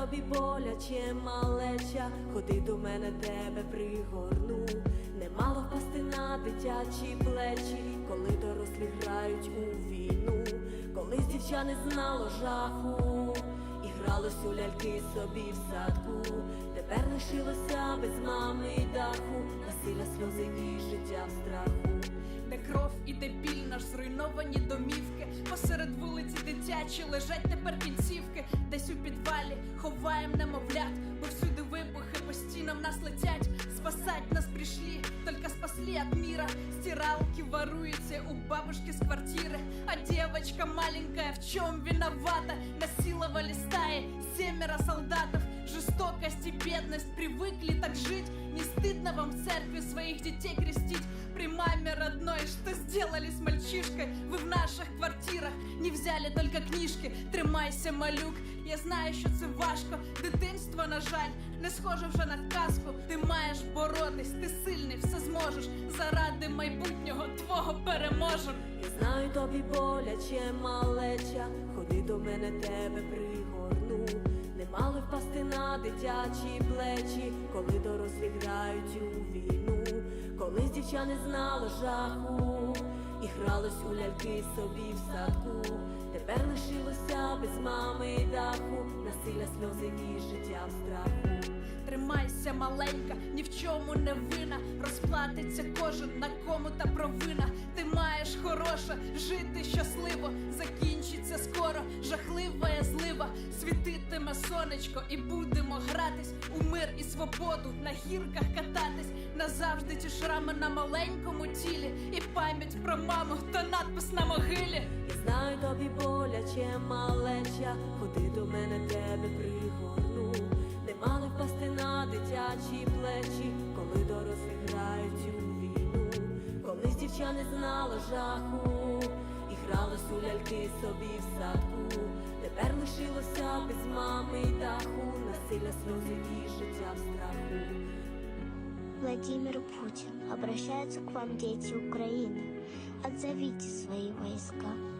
тобі боляче малеча, ходи до мене тебе пригорну. Немало впасти на дитячі плечі, коли дорослі грають у війну, колись дівча не знало жаху, і гралось у ляльки собі в садку. Тепер лишилося без мами й даху, насилля сльози і життя в страху. Де кров і де біль наш зруйновані домівки. Посеред вулиці дитячі лежать тепер кінцівки. Десь у підвалі ховаєм немовлят, бо всюди вибухи по стінам нас летять. Спасать нас пришли, только спасли от мира. Стиралки воруются у бабушки с квартиры. А девочка маленькая в чем виновата? Насиловали стаи семеро солдатов. Жестокость и бедность привыкли так жить. Не стыдно вам в церкви своих детей крестить? При маме родной, что сделали с мальчишкой? Вы в наших квартирах не взяли только книжки. Тримайся, малюк. Я знаю, що це важко. Дитинство, на жаль, не схоже вже на казку. Ти маєш боротись, ти сильний, все зможеш. Заради майбутнього твого переможем. Знаю тобі боляче малеча, ходи до мене тебе пригорну. Не мали впасти на дитячі плечі, коли дорослі грають у війну, колись дівча не знало жаху, і гралось у ляльки собі в садку. Тепер лишилося без мами й даху, насилля сльози і життя в страху. Тримайся, маленька, ні в чому не вина. Розплатиться кожен на кому та провина. Ти маєш хороше, жити щасливо. Закінчиться скоро, жахлива я злива. Світитиме сонечко, і будемо гратись у мир і свободу, на гірках кататись. Назавжди ті шрами на маленькому тілі, і пам'ять про маму та надпис на могилі. І знаю тобі боляче малеча, ходи до мене тебе пригорну. Не мали впасти на дитячі плечі, коли дорослі грають у війну, колись дівча не знала жаху, і гралось у ляльки собі насилля сльози і життя в страху. Владимир Путин, обращаются к вам дети Украины. Отзовите свои войска.